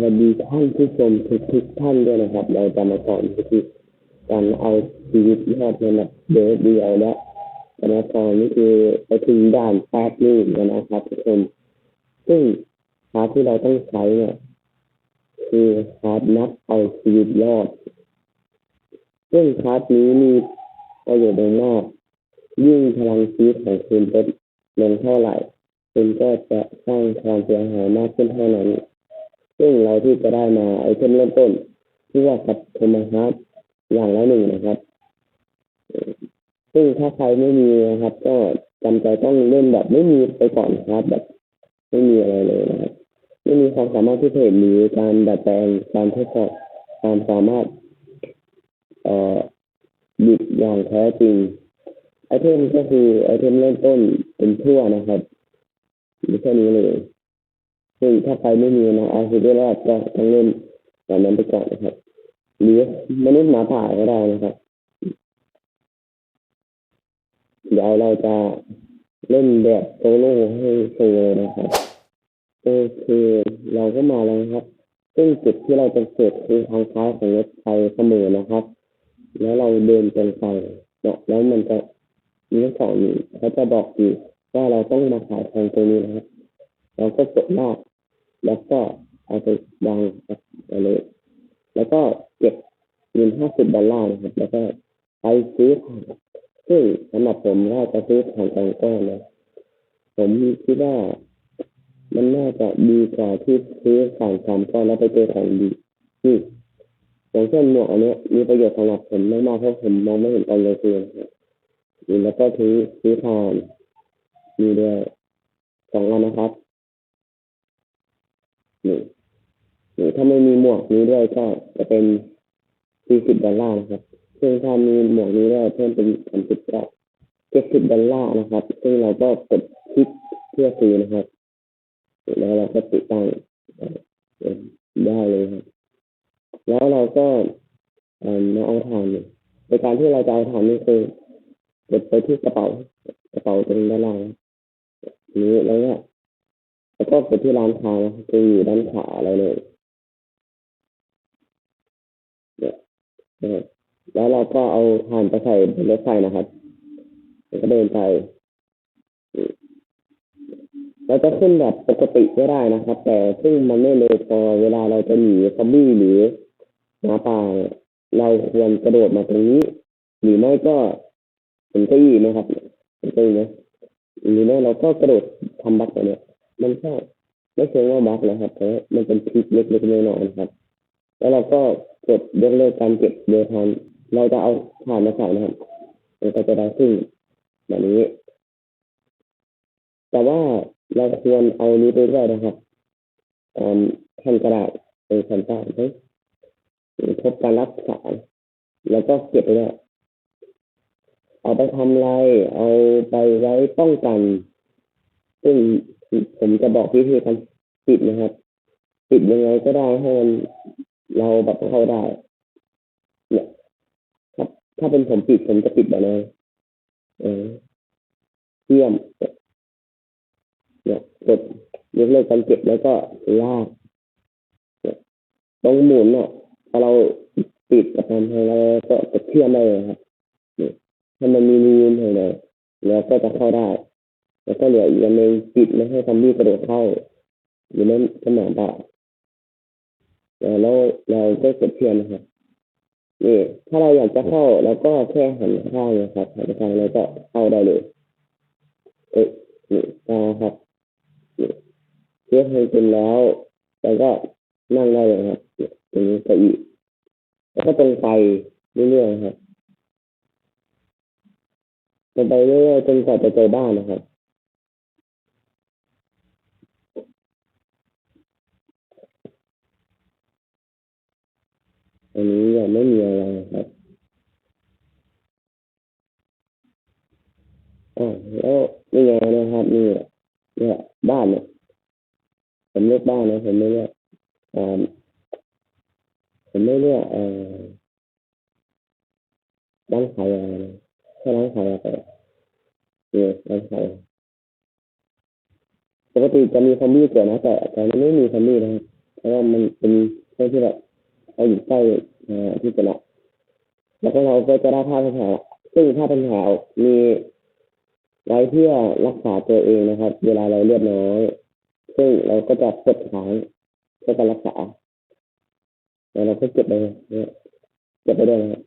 วัสดีท่านผู้ชมทุกทุกท่านด้วยนะครับ เราจะมาสอนวิธีการเอาชีวิตรอดในแบบเดียวเดียวและจะมาสอนนี่คือไปถึงด่านแปดนี่นะครับทุกคนซึ่งคลาสที่เราต้องใช้เนี่ย คือคลาสนับเอาชีวิตรอด ซึ่งคลาสนี้มีประโยชน์มากยิ่งพลังชีวิตของคุณลดลงเท่าไหร่คุณก็จะสร้างความเสียหายมากขึ้นเท่านั้น ซึ่งเราที่จะได้มาไอเทมเริ่มต้นที่ว่ากับโทมาฮาร์ดอย่างละหนึ่งนะครับ ซึ่งถ้าใครไม่มีนะครับ ก็จำใจต้องเล่นแบบไม่มีไปก่อนครับแบบ ไม่มีอะไรเลยนะครับไม่มีความสามารถพิเศษหรือการดัดแปลงการทดสอบความสามารถ เอ่อบิดอย่างแท้จริงไอเทมก็คือไอเทมเริ่มต้นเป็นทั่วนะครับมีแค่นี้เลย ซึ่งถ้าใครไม่มีนะเอาชีวิตรอดก็ต้องเล่นแบบนั้นไปก่อนนะครับ หรือมนุษย์หมาป่าก็ได้นะครับ เดี๋ยวเราจะเล่นแบบโซโล่ให้โชว์เลยนะครับโอเคเราก็มาแล้วครับ ซึ่งจุดที่เราจะเกิดคือทางซ้ายของรถไฟเสมอนะครับ แล้วเราเดินตรงไปเนาะแล้วมันจะมีสองนี้เขาจะบอกอยู่ว่าเราต้องมาขายทางตรงนี้นะครับ เราก็กดลาก แล้วก็เอาไปวางไปเลยแล้วก็เก็บเงินห้าสิบดอลลาร์นะครับ แล้วก็ไปซื้อถ่านซึ่งสำหรับผมว่าจะซื้อถ่านกองก้อนนะผมคิดว่ามันน่าจะดีกว่าที่ซื้อถ่านสามก้อนแล้วไปเจอของดีที่อย่างเช่นหมวกอันเนี้ยมีประโยชน์สำหรับผมมากๆเพราะผมมองไม่เห็นตอนเลยคือนะครับแล้วก็ซื้อซื้อถ่านมีด้วยสองอันนะครับ หนี่นี่ถ้าไม่มีหมวกนี้ด้วยก็จะเป็นสี่สิบดอลลาร์นะครับซึ่งถ้ามีหมวกนี้ด้วยเพิ่มเป็นสามสิบก็เจ็ดสิบดอลลาร์นะครับ ซึ่งเราก็กดคลิกเพื่อซื้อนะครับ แล้วเราก็ติดตั้งได้เลยครับ แล้วเราก็มาเอาถ่านในการที่เราจะเอาถ่านนี่คือกดไปที่กระเป๋ากระเป๋าตรงด้านล่างนะนี้แล้วก็ แล้วก็ไปที่ร้านค้านะครับคืออยู่ด้านขวาเราเลยเนี่ยนะครับแล้วเราก็เอาถ่านไปใส่บนรถไฟนะครับแล้วก็เดินไปเราจะขึ้นแบบปกติก็ได้นะครับ แต่ซึ่งมันไม่เลยพอเวลาเราจะหนีซอมบี้หรือหมาป่าเนี่ยเราควรกระโดดมาตรงนี้ หรือไม่ก็เห็นเก้าอี้ไหมครับเห็นเก้าอี้ไหมหรือไม่เราก็กระโดดทำบักตัวเนี้ย มันก็ไม่เชิงว่าบักนะครับแต่มันเป็นทริคเล็กๆน้อยๆนะครับ แล้วเราก็กดยกเลิกการเก็บเดทานเราจะเอาถ่านมาใส่นะครับมันก็จะได้ขึ้นแบบนี้ แต่ว่าเราควรเอานี้ไปด้วยนะครับอ่าแผ่นกระดาษเป็นแผ่นใต้พบการรับสารแล้วก็เก็บไปด้วยเอาไปทำอะไร เอาไปไว้ป้องกัน ซึ่ง ผมจะบอกวิธีการปิดนะครับ ปิดยังไงก็ได้ให้มันเราแบบเข้าได้ เนี่ยครับถ้าเป็นผมปิดผมจะปิดแบบนี้เออเยี่ยมเนี่ยกดยกเลิกการเก็บแล้วก็ลากเนี่ยตรงหมุนเนี่ยพอเราปิดกับมันเราก็จะเชื่อมได้เลยครับเนี่ยถ้ามันมีรูนเลยแล้วก็จะเข้าได้ แล้วก็เหลืออีกอันหนึ่งปิดไม่ให้ซอมบี้กระโดดเข้าอยู่ในสนามเปล่าแล้วเราก็กดเชื่อมนะครับนี่ถ้าเราอยากจะเข้าแล้วก็แค่หันข้างนะครับหันข้างแล้วก็เข้าได้เลย เอ๊ะนี่นะครับนี่เชื่อให้เป็นแล้ว แล้วก็นั่งได้เลยครับนี่ตรงนี้ก้าอี้แล้วก็ตรงไปเรื่อยๆครับตรงไปเรื่อยๆจนกว่าจะเจอบ้านนะครับ อันนี้ยังไม่มีอะไรครับอ่าแล้วนี่ไงนะครับนี่เนี่ยบ้านเนี่ยผมเลือกบ้านนะผมไม่เลือกอ่าผมไม่เลือกอ่อร้านขายอะไรนะแค่ร้านขายอะไรเนี่ยร้านขายปกติจะมีซอมบี้เกิดนะแต่แต่ไม่มีซอมบี้นะครับเพราะว่ามันเป็นเรื่องที่แบบ เราอยู่ใกล้ที่จะละแล้วก็เราก็จะได้ผ้าพันแผลซึ่งผ้าพันแผลมีไว้เพื่อรักษาตัวเองนะครับ เวลาเราเลือดน้อยซึ่งเราก็จะกดค้างเพื่อการรักษาแล้วเราก็เก็บไปเนี่ยเก็บไปด้วยนะครับ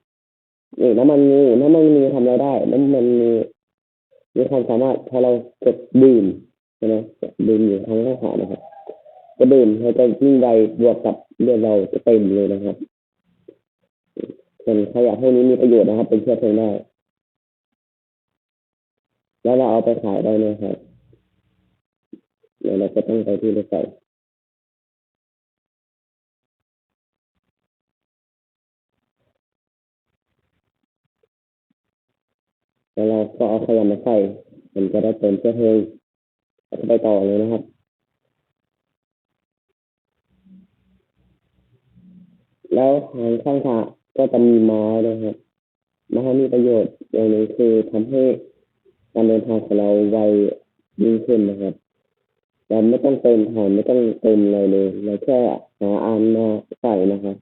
นี่น้ำมันงูน้ำมันงูทำอะไรได้น้ำมันงูมีความสามารถพอเรากดดื่มใช่ไหมดื่มอยู่ทางข้างขวานะครับก็ดื่มเราจะยิ่งไวบวกกับ เลือดเราจะเต็มเลยนะครับส่วนขยะพวกนี้มีประโยชน์นะครับ เป็นเชื้อเพลิงได้ แล้วเราเอาไปขายได้นะครับเดี๋ยวเราก็ต้องไปที่รถไฟแล้วเราก็เอาขยะมาใส่มันจะได้เติมเชื้อเพลิงไปต่อเลยนะครับ แล้วทางข้างทางก็จะมีไม้นะครับไม้มีประโยชน์อย่างหนึ่งคือทำให้การเดินทางของเราไวยิ่งขึ้นนะครับเราไม่ต้องเติมถ่านไม่ต้องเติมอะไรเลยเราแค่หาอันมาใส่นะครับ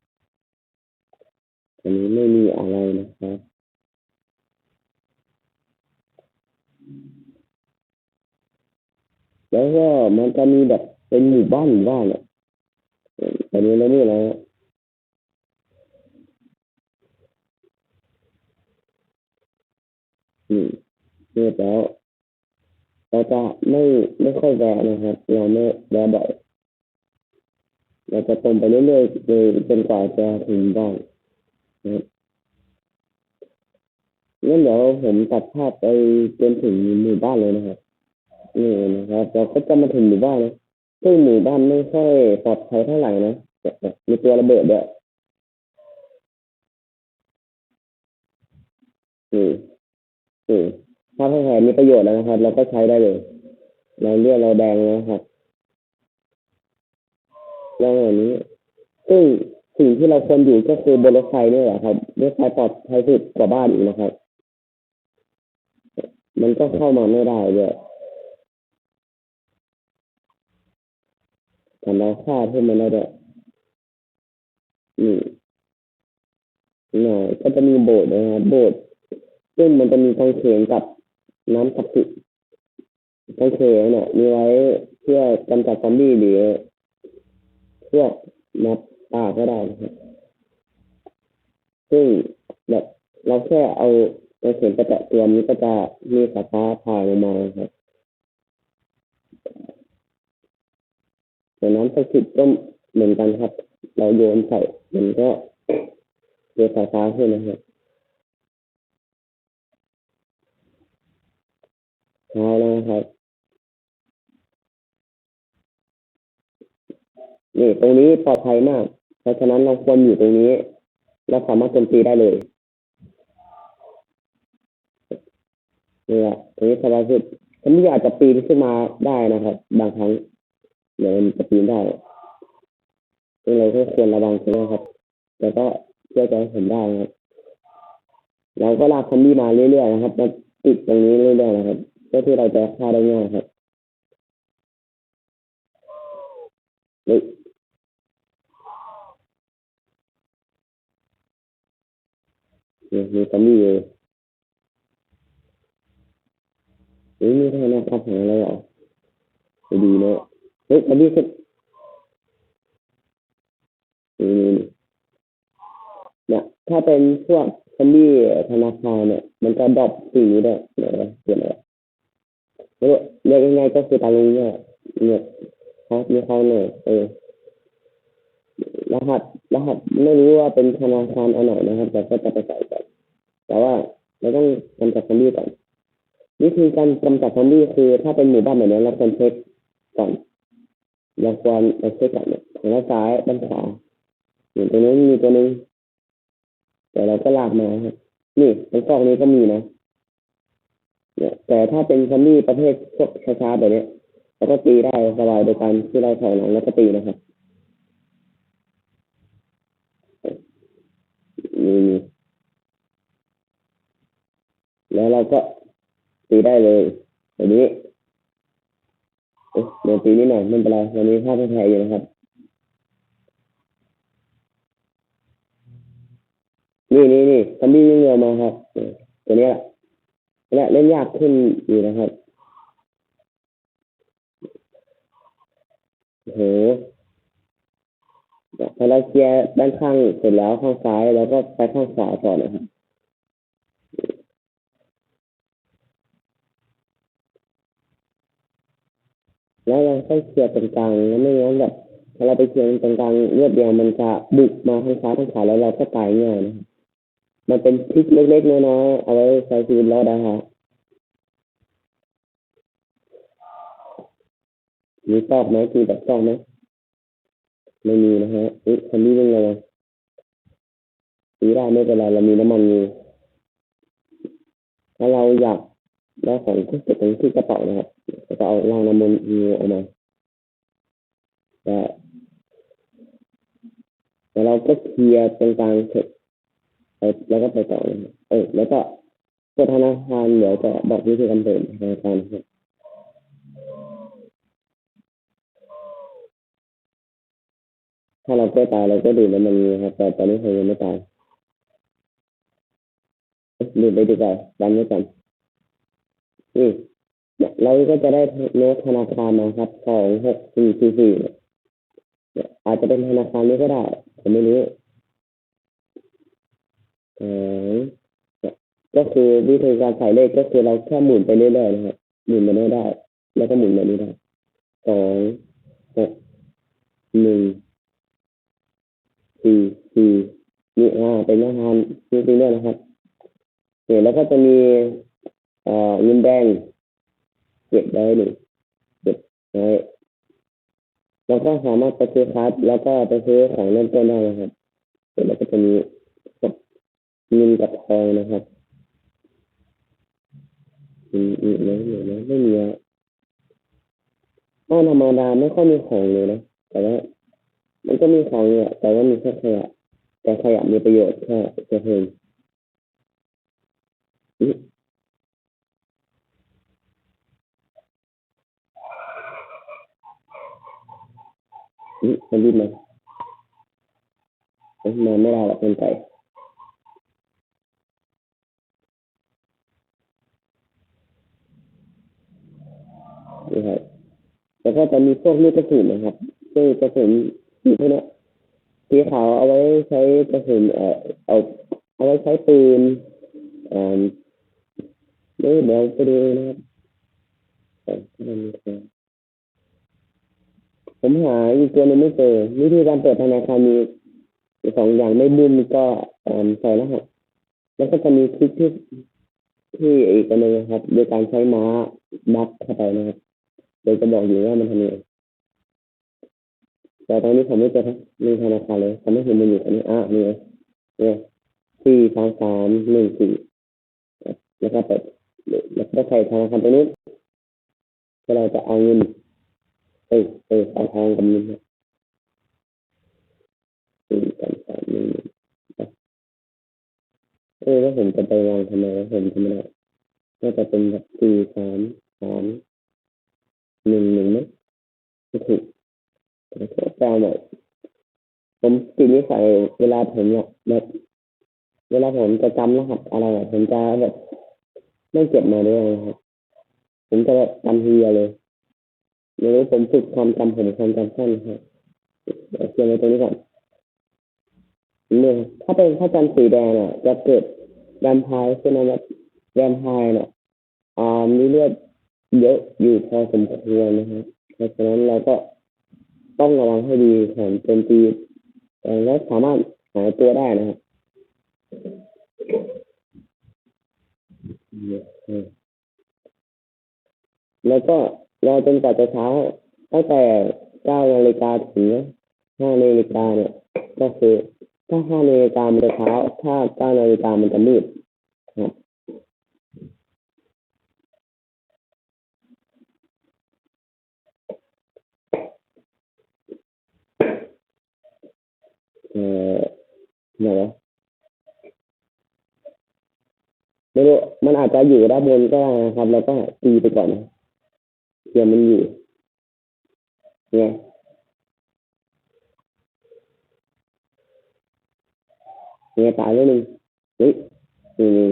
อันนี้ไม่มีอะไรนะครับแล้วก็มันจะมีแบบเป็นหมู่บ้านหมู่บ้านอะออตอนนี้เราไม่อะไร ฮะอืมเรียบแล้วเราจะไม่ไม่ค่อยแวะนะครับ เราไม่แวะบ่อยเราจะตรงไปเรื่อยๆเลยจนกว่าจะถึงบ้านนะครับงั้นเดี๋ยวผมตัดภาพไปจนถึงหมู่บ้านเลยนะครับนี่นะครับเราก็จะมาถึงหมู่บ้านนะซึ่งหมู่บ้านไม่ค่อยปลอดภัยเท่าไหร่นะมีตัวระเบิดด้วยอืม อืมถ้าแผลมีประโยชน์แล้วนะครับ เราก็ใช้ได้เลย เราเลือดเราแดงแล้วนะครับแล้วอย่างนี้ ซึ่งสิ่งที่เราควรอยู่ก็คือบนรถไฟนี่แหละครับรถไฟปลอดภัยสุดกว่าบ้านอีกนะครับ มันก็เข้ามาไม่ได้ด้วยทำเราฆ่าเพื่อมันได้ด้วยอืมหน่อยก็จะมีโบสถ์นะครับโบสถ์ ซึ่งมันจะมีกางเขนกับน้ำศักดิ์สิทธิ์กางเขนเนี่ยมีไว้เพื่อกำจัดซอมบี้หรือเพวกนับป่าก็ได้นะครับซึ่งแบบเราแค่เอากางเขนไปแตะตัวนี้ก็จะมีสายฟ้าผ่าลงมาครับแต่น้ำศักดิ์สิทธิ์ก็เหมือนกันครับ เราโยนใส่มันก็เกิดสายฟ้าขึ้นนะครับ เช้าแล้วครับ นี่ตรงนี้ปลอดภัยมาก เพราะฉะนั้นเราควรอยู่ตรงนี้เราสามารถโจมตีได้เลยนี่แหละตรงนี้สบายสุดฉันไม่อยากจะปีนขึ้นมาได้นะครับ บางครั้งเดี๋ยวมันจะปีนได้ซึ่งเราก็ควรระวังใช่ไหมครับ แต่ก็เชื่อใจผมได้นะครับเราก็ลากซอมบี้มาเรื่อยๆนะครับมาติดตรงนี้เรื่อยๆนะครับ พื่อที่เราจะฆ่าได้ง่ายครับเฮ้ยนี่มีซอมบี้อยู่เฮ้ยมีทางนะครับหาอะไรเหรอดีเนอะเฮ้ยซอมบี้ขึ้นนี่นี่เนี่ยถ้าเป็นพวกซอมบี้ธนาคารเนี่ย มันจะดรอปสีด้วยเดี๋ยวนะเดี๋ยวนะไร เรียกยังไงก็คือตาลุงเนี่ยเนี่ยเขามีเขาหน่อยเออรหัสรหัสไม่รู้ว่าเป็นธนาคารอันไหนนะครับ แต่ก็จะไปใส่กันแต่ว่าเราต้องกำจัดซอมบี้ก่อนวิธีการกำจัดซอมบี้คือ ถ้าเป็นหมู่บ้านแบบนี้เราควรเช็คก่อนเราควรเราเช็คก่อนเนี่ยทางด้านซ้ายด้านขวาอย่างตรงนี้มีตัวหนึงแต่เราก็ลากมาครับนี่ตรงซอกนี้ก็มีนะ เนี่ยแต่ถ้าเป็นคัมมี่ประเภทพวกช้าๆแบบนี้เราก็ตีได้สบายโดยการที่เราถอยหลังแล้วก็ตีนะครับนี่แล้วเราก็ตีได้เลยแบบนี้เดี๋ยวตีนิดหน่อยไม่เป็นไรวันนี้ภาพแพ้อยู่นะครับ นี่นี่นี่คัมบี้วิ่งเร็วมาครับตัวนี้แหละ และเล่นยากขึ้นอยู่นะครับโอ้โหพอเราเคลียร์ด้านข้างเสร็จแล้วข้างซ้ายแล้วก็ไปข้างขวาต่อนะครับแล้วเราค่อยเคลียร์ตรงกลางแล้วไม่งั้นแบบถ้าเราไปเคลียร์ตรงกลางรวดเดียวมันจะบุกมาทางซ้ายทางขวาแล้วเราก็ตายง่ายนะครับ มันเป็นทริคเล็กๆน้อยๆเอาไว้ใช้ชีวิตรอดได้ฮะมีซอกไหมมีแบบซอกไหมไม่มีนะฮะอุ๊ยคันนี้เป็นไงวะสีได้ไม่เป็นไรเรามีน้ำมันอยู่ถ้าเราอยากได้ของก็เก็บตรงที่กระเป๋านะครับก็เอาล่างน้ำมันงูออกมาแต่แล้วเราก็เคลียร์ตรงกลางเสร็จ แล้วก็ไปต่อนะครับเออแล้วก็เปิดธนาคารเดี๋ยวจะบอกวิธีการเปิดธนาคารครับถ้าเราใกล้ตายเราก็ดื่มน้ำมันงูครับแต่ตอนนี้เรายังไม่ตายดื่มไปดีกว่าดันไว้ก่อนนี่เราก็จะได้โน้ตธนาคารมาครับสองหกสี่สี่สี่อาจจะเป็นธนาคารนี้ก็ได้ผมไม่รู้ องเนี่ยก็คือวิธีการใส่เลขก็คือเราแค่หมุนไปเรื่อยๆนะครับหมุนมาได้ได้ แล้วก็หมุนแบบนี้ได้สองหกหนึ่งสี่สี่นี่อ่าเป็นธนาคารจริงๆด้วยนะครับเนี่ยแล้วก็จะมีเอ่อเงินแดงเก็บไว้หนึ่งเก็บไว้แล้วก็สามารถไปซื้อคัสแล้วก็ไปซื้อของเริ่มต้นได้นะครับเสร็จแล้วก็จะมี เงินกับทองนะครับอืมอืมนะเดี๋ยวนะไม่มีอะห้องธรรมดาไม่ค่อยมีของเลยนะแต่ว่ามันก็มีของเนี่ยแต่ว่ามีแค่ขยะแต่ขยะมีประโยชน์แค่เพียงอืมอืมมันรีบมาอ้ยมาไม่ได้หรอกเป็นไก่นี่ครับ แล้วก็จะมีพวกลูกกระสุนนะครับซึ่งกระสุนสีพวกเนี้ยสีขาวเอาไว้ใช้กระสุนเอ่อเอาเอาไว้ใช้ปืนอ่าเดี๋ยวเดี๋ยวไปดูนะครับผมหาอีกตัวนึงไม่เจอวิธีการเปิดธนาคารมีสองอย่างไม่บุ้มก็อ่าใส่รหัสแล้วก็จะมีคลิกที่ที่อีกอันหนึงนะครับ โดยการใช้ม้าบัฟเข้าไปนะครับ โดยจะบอกอยู่ว่ามันทำยังไงแต่ตอนนี้ผมไม่เจอครับมีธนาคารเลยผมไม่เห็นมันอยู่ตรงนี้อะนี่เนี่ยสี่สามสามหนึ่งสี่แล้วก็เปิดแล้วก็ใส่ธนาคารตรงนี้ก็เราจะเอาเงินเอ้ยเอ้ยเอาทองกับเงินนะสี่สามสามหนึ่งเออแล้วผมจะไปวางทำไมวผมทำไม่ได้น่าจะเป็นแบบสี่สามสาม หนึ่งหนึ่งไหมถูกแต่ก็แปลหน่อยผมติดนิสัยเวลาผมเนี่ยแบบเวลาผมจะจำรหัสอะไรอะผมจะแบบไม่เก็บมาด้วยนะครับผมจะแบบจำทีเดียวเลยไม่รู้ผมฝึกความจำผมความจำสั้นครับเดี๋ยวเขียนไว้ตรงนี้ก่อนเนี่ยถ้าเป็นถ้าจำสีแดงอะ จะเกิดแวมไพร์ขึ้นมาแบบแวมไพร์เนี่ยอ่ามีเลือด เยอะอยู่พอสมควรนะครับเพราะฉะนั้นเราก็ต้องระวังให้ดีก่อนโจมตีแล้วสามารถหายตัวได้นะครับแล้วก็รอจนกว่าจะเช้าตั้งแต่เก้านาฬิกาถึงห้านาฬิกาเนี่ย ก็คือ ถ้าห้านาฬิกามันจะเช้า ถ้าเก้านาฬิกามันจะมืดครับ เอ่อไหนวะไม่รู้มันอาจจะอยู่ด้านบนก็ได้นะครับ แล้วก็ตีไปก่อนนะเผื่อมันอยู่ไงไงตายแล้วหนึ่งเฮ้ยนี่นี่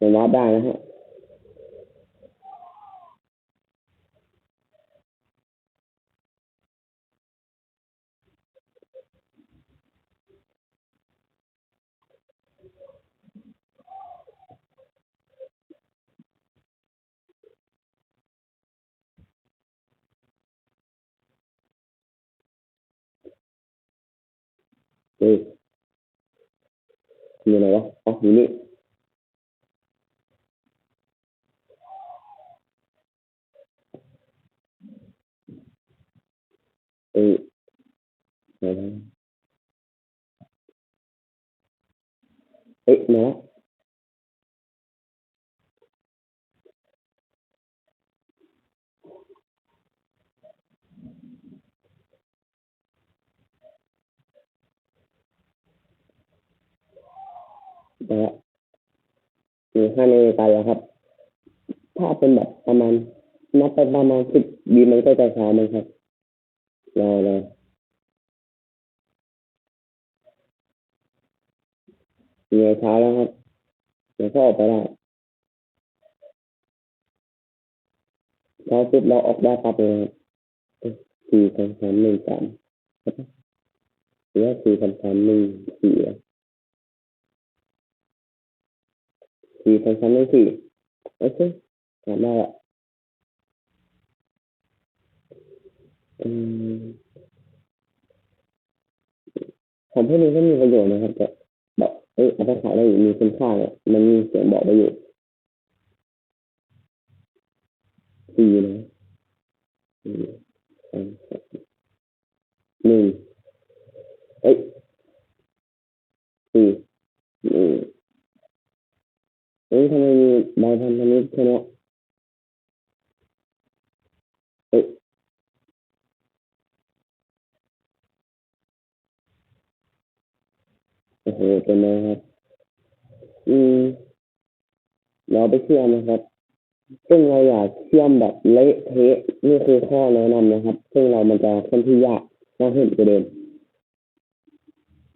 ยังวัดได้นะฮะ เฮ้ยมีอะไรวะอ๋ นี่เอ้ยไหนวะอยมาแล้วมาแล้วมีห้านาฬิกาแล้วครับ ถ้าเป็นแบบประมาณนับไปประมาณสิบวีมันก็จะช้ามั้งครับรอรอมีไงช้าแล้วครับเดี๋ยวก็ออกไปได้พอปุ๊บเราออกได้ปั๊บเลยครับสี่สองสามหนึ่งสามใช่ปะหรือว่าสี่สองสามหนึ่งสี่ สี่สองสามหนึ่งสี่โอเคถามได้ละอืมของพวกนี้ก็มีประโยชน์นะครับแต่แบบเอ้ยเอาไปขายได้อยู่มีคุณค่าเนี่ยมันมีเสียงบอกได้อยู่สี่นะสี่สองสามหนึ่งเอ้ยสี่หนึ่ง เอ้ยทำไมมีใบพันธมิตรแค่เนี้ยเอ้ยโอ้โหเป็นไงครับ อืม เราไปเชื่อมนะครับ ซึ่งเราอยากเชื่อมแบบเละเทะนี่คือข้อแนะนำนะครับ ซึ่งเรามันจะค่อนข้างยากมากขึ้นกว่าเดิม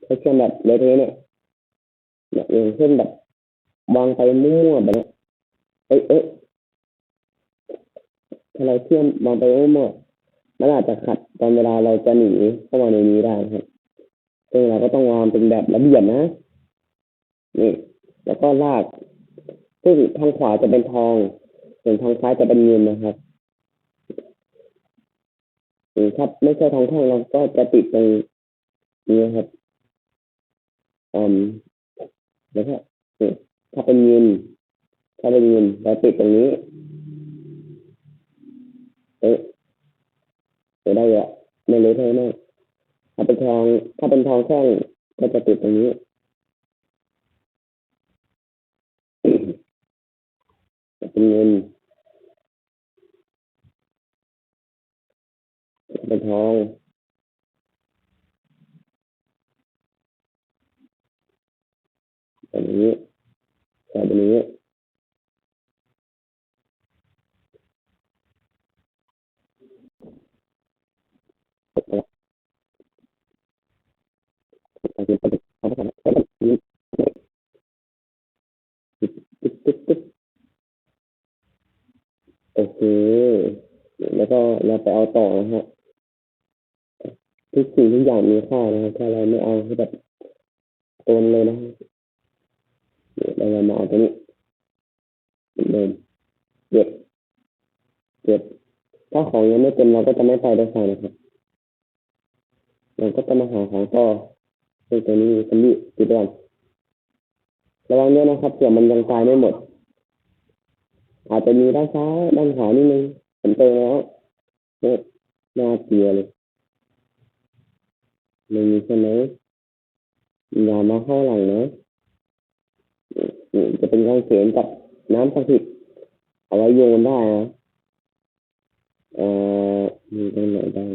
ถ้าเชื่อมแบบเละเทะเนี่ยเนี่ยอย่างเช่นแบบ วางไปมั่วๆแบบเนี้ยเอ้ยเอ้ยถ้าเราเชื่อมวางไปมั่วๆมันอาจจะขัดตอนเวลาเราจะหนีเข้ามาในนี้ได้ครับซึ่งเราก็ต้องวางเป็นแบบระเบียบนะนี่แล้วก็ลากซึ่งทางขวาจะเป็นทองส่วนทางซ้ายจะเป็นเงินนะครับหรือถ้าไม่ใช่ทองแท่งเราก็จะติดตรงนี้ครับอืมแล้วก็นี่ ถ้าเป็นเงินถ้าเป็นเงินเราติดตรงนี้เอ๊ะได้เยอะไม่รู้เท่าไหร่ถ้าเป็นทอง ถ้าเป็นทองแท่งก็จะติดตรงนี้ เป็นเงินเป็นทองแบบนี้แบบนี้โอเค แล้วก็เรา ไปเอาต่อนะฮะทุกสิ่งทุกอย่างมีค่านะครับถ้าเราไม่เอาให้แบบโอนเลยนะเดี๋ยวเรามาเอาตัวนี้เหมือนเดิมเก็บเก็บถ้าของยังไม่เต็มเราก็จะไม่ไปได้ไฟนะครับเราก็จะมาหาของต่อซึ่งตัวนี้คันนี้ติดก่อนระวังด้วยนะครับเผื่อมันยังตายไม่หมด อาจจะมีด้านซ้ายด้านขวานิดนึงผมเจอแล้ว เนี่ยน่าเกลียเลยไม่มีใช่ไหมอย่ามาเข้าหลังนะจะเป็นกางเขนกับน้ำศักดิ์สิทธิ์เอาไว้โยนได้นะเอ่อมีตรงไหนบ้าง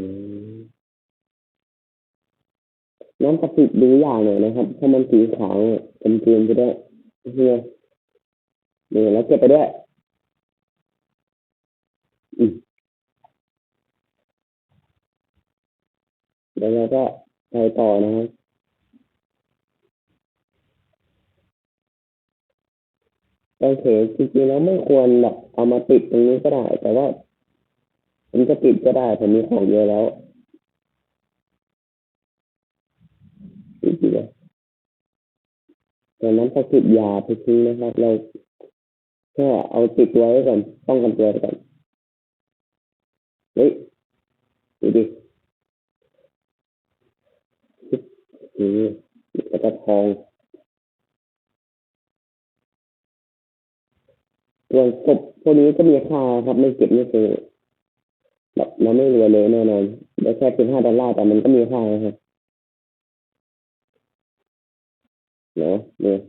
น้ำศักดิ์สิทธิ์ดูยากหน่อยนะครับ ถ้ามันสีขาวเนี่ยเป็นเกลียนไปได้เฮียนี่แล้วเก็บไปด้วยอืม แล้วเราก็ไปต่อนะครับโอเคจริงๆแล้วไม่ควรแบบเอามาติดตรงนี้ก็ได้ แต่ว่าผมจะติดก็ได้ผมมีของเยอะแล้วจริงๆแล้วแต่นั้นพอติดยาไปทิ้งนะครับ เราแค่เอาติดไว้ก่อนป้องกันตัวไว้ก่อนเฮ้ยดูดิ นี่กระทองส่วนศพพวกนี้ก็มีค่าครับไม่เก็บไม่ซื้อแบบเราไม่รวยเลยแน่นอนได้แค่สิบห้าดอลลาร์แต่มันก็มีค่าครับเนาะเนี่ย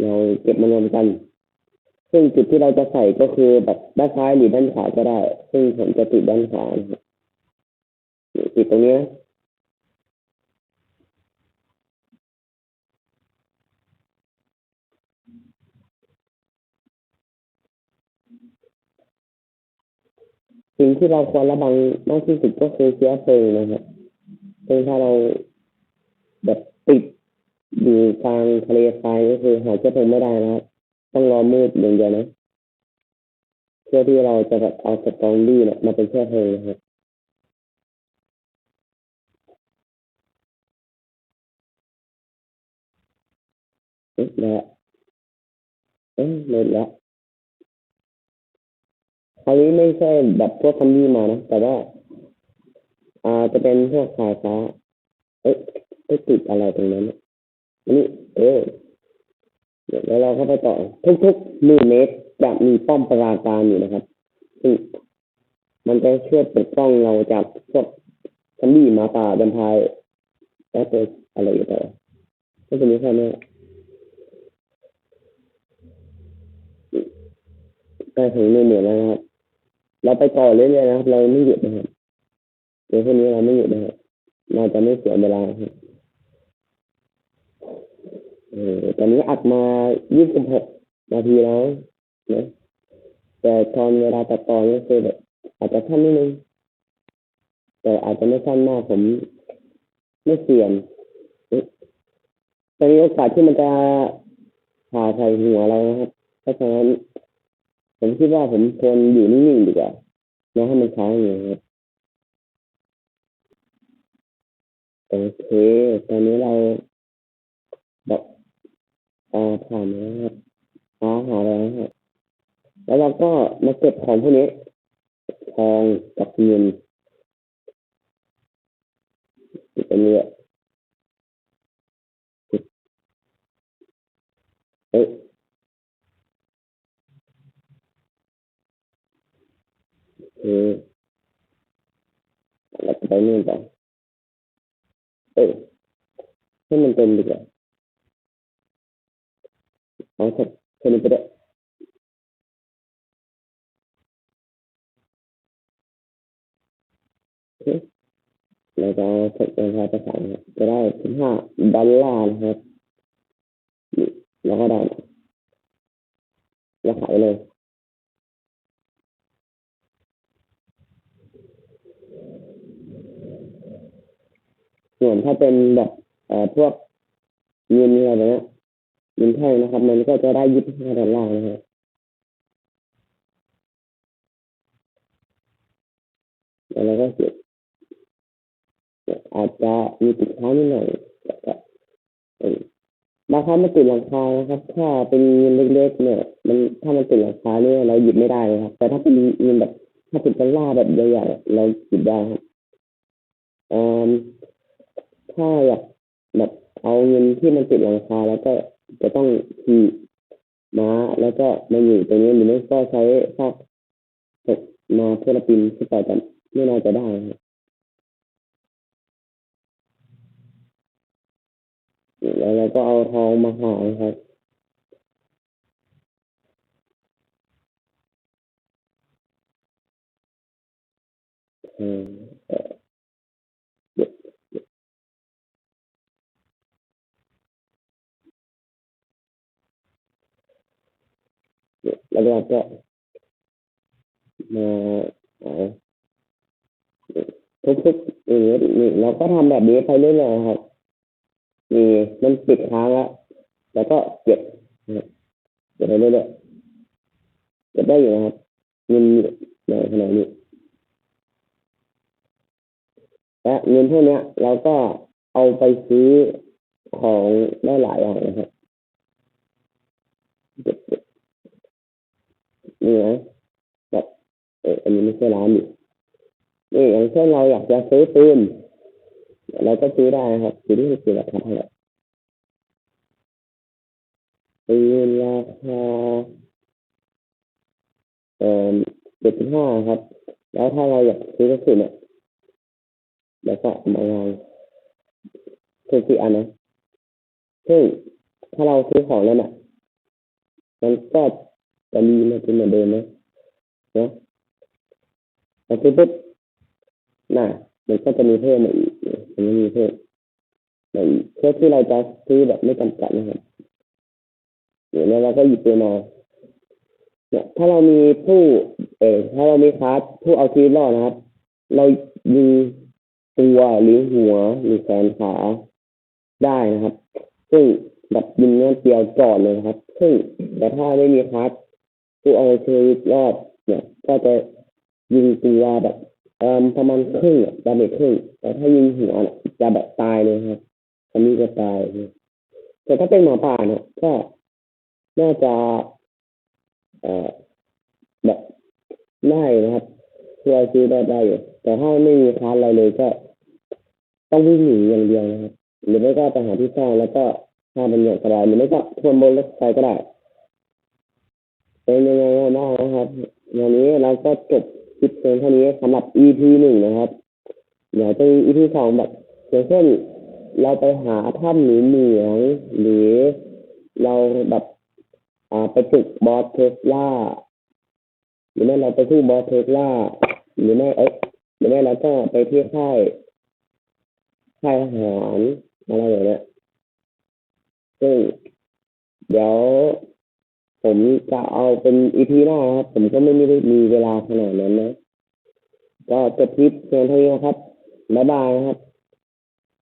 เราเก็บมารวมกัน ซึ่งจุดที่เราจะใส่ก็คือแบบด้านซ้ายหรือด้านขวาก็ได้ ซึ่งผมจะติดด้านขวาติดตรงนี้สิ่งที่เราควรระวังมากที่สุดก็คือเชื้อเพลิงนะครับซึ่งถ้าเราแบบติดอยู่กลางทะเลทรายก็คือหาเชื้อเพลิงไม่ได้นะครับ ต้องรอมืดอย่างเดียวนะเพื่อที่เราจะแบบเอาสตองดี้เนี่ยมาเป็นเชื้อเพลิงนะครับเอ๊ะแล้วเอ๊ะเล็แล้วคราวนี้ไม่ใช่แบบพวกคัมมี่มานะ แต่ว่า อ่าจะเป็นพวกสายฟ้า เอ๊ะไปติดอะไรตรงนั้นเนี่ยนี่เออเดี๋ยว แล้วเราก็ไปต่อทุกๆหนึ่งเมตรจะมีป้อมปราการอยู่นะครับซึ่งมันจะช่วยปกป้องเราจากพวกคัมมี่หมาป่าแวมไพร์แล้วตัวอะไรอีกต่อก็จะมีแค่นี้ใกล้ถึงหนึ่งหมื่นแล้วนะครับ เราไปต่อเรื่อยๆนะครับ เราไม่หยุดนะครับเดี๋ยวพวกนี้เราไม่หยุดนะครับเราจะไม่เสียเวลาครับ เออตอนนี้อัดมายี่สิบหกนาทีแล้วนะแต่ตอนเวลาตัดต่อนี่คือแบบอาจจะสั้นนิดนึง แต่อาจจะไม่สั้นมากผมไม่เสี่ยงเอ๊ะแต่มีโอกาสที่มันจะผ่าใส่หัวเรานะครับเพราะฉะนั้นผมคิดว่าผมควรอยู่นิ่งๆดีกว่าแล้วให้มันค้าอย่างนี้ครับโอเค ตอนนี้เราแบบ อ่าผ่านแล้วครับหาหาแล้วครับแล้วเราก็มาเก็บของพวกนี้ทองกับเงินติดอันนี้เอ้ยโอเคแล้วก็ไปนู่นต่อเอ้ยให้มันเต็มดีกว่า เอาสักแค่นี้ก็ได้เคเราจะเอาสักราคาประสานครับจะได้สิบห้าดอลลาร์นะครับนี่เราก็ได้นะเราขายเลยส่วนถ้าเป็นแบบเอ่อพวกเงินอะไรแบบเนี้ ยเงินแท่งนะครับ มันก็จะได้ยี่สิบห้าดอลลาร์นะครับแล้วเราก็เก็บอาจจะมีติดค้างนิดหน่อยแต่ก็บางครั้งมันติดหลังคานะครับ ถ้าเป็นเงินเล็กๆเนี่ย มันถ้ามันติดหลังคาเนี่ยเราหยิบไม่ได้นะครับ แต่ถ้าเป็นเงินแบบ ถ้าติดดอลลาร์แบบใหญ่ๆเราหยิบได้ครับอ่าถ้าอยากแบบเอาเงินที่มันติดหลังคาแล้วก็ จะต้องขี่ม้าแล้วก็มาอยู่ตรงนี้หรือไม่ก็ใช้ซากศพมาเพื่อปีนขึ้นไปแต่ไม่น่าจะได้ครับแล้วเราก็เอาทองมาหาครับอืม แล้วเราก็มาทุกๆอย่างนี้นี่เราก็ทำแบบนี้ไปเรื่อยๆครับนี่มันปิดค้างแล้วแล้วก็เก็บเก็บไปเรื่อยๆเก็บได้อยู่นะครับเงินในขณะนี้และเงินพวกนี้ยเราก็เอาไปซื้อของได้หลายอย่างนะครับ นี่นะแบบเอออันนี้ไม่ใช่ร้านดินี่อย่างเช่นเราอยากจะซื้อปืนเราก็ซื้อได้ครับซื้อที่ซื้อราคาเท่าไหร่ปืนราคาเอ่อเจ็ดสิบห้าครับ แล้วถ้าเราอยากซื้อกระสุนเนี่ยแล้วก็มาวางคือสี่อันนะซึ่งถ้าเราซื้อของแล้วน่ะมันก็ จะมีมาเป็นเหมือนเดิมนะนะพอปุ๊บน่ะมันก็จะมีเพิ่มมาอีกมันก็มีเพิ่มมาอีกเพื่อที่เราจะซื้อแบบไม่จำกัดนะครับเนี่ยแล้วเราก็หยิบตัวมาเนี่ยถ้าเรามีผู้ เออถ้าเรามีคลาสผู้เอาชีวิตรอดนะครับ เรายิงตัวหรือหัวหรือแขนขาได้นะครับ ซึ่งแบบยิงนัดเดียวจอดเลยครับ ซึ่งแต่ถ้าไม่มีคัส ผู้เอาชีวิตรอดเนี่ยก็จะยิงตัวแบบเอ่อประมาณครึ่งอะดาเมจครึ่งแต่ถ้ายิงหัวเนี่ยจะแบบตายเลยครับอันนี้จะตายเลยแต่ถ้าเป็นหมาป่าเนี่ยก็น่าจะเอ่อแบบได้นะครับช่วยซื้อได้ได้อยู่แต่ถ้าไม่มีคลาสอะไรเลยก็ ต้องวิ่งหนีอย่างเดียวนะครับหรือไม่ก็ไปหาที่ซ่อนแล้วก็ถ้าเป็นอย่างสบายหรือไม่ก็ทวนบนรถไฟก็ได้ เป็นยังไงกันบ้างนะครับ วันนี้เราก็จบคลิปเพียงเท่านี้สำหรับ EP หนึ่งนะครับ เดี๋ยวจะมี EP สองแบบอย่างเช่นเราไปหาถ้ำหนีเหมืองหรือเราแบบอ่าไปจุกบอสเทสลาหรือไม่เราไปที่บอสเทสลาหรือไม่เอ้ยหรือไม่เราก็ไปที่ค่ายค่ายทหารอะไรอย่างเงี้ยซึ่งเดี๋ยว ผมจะเอาเป็นอีพีหน้าครับ ผมก็ไม่ได้มีเวลาขนาดนั้นนะ ก็จบคลิปเพียงเท่านี้นะครับบ๊ายบายครับ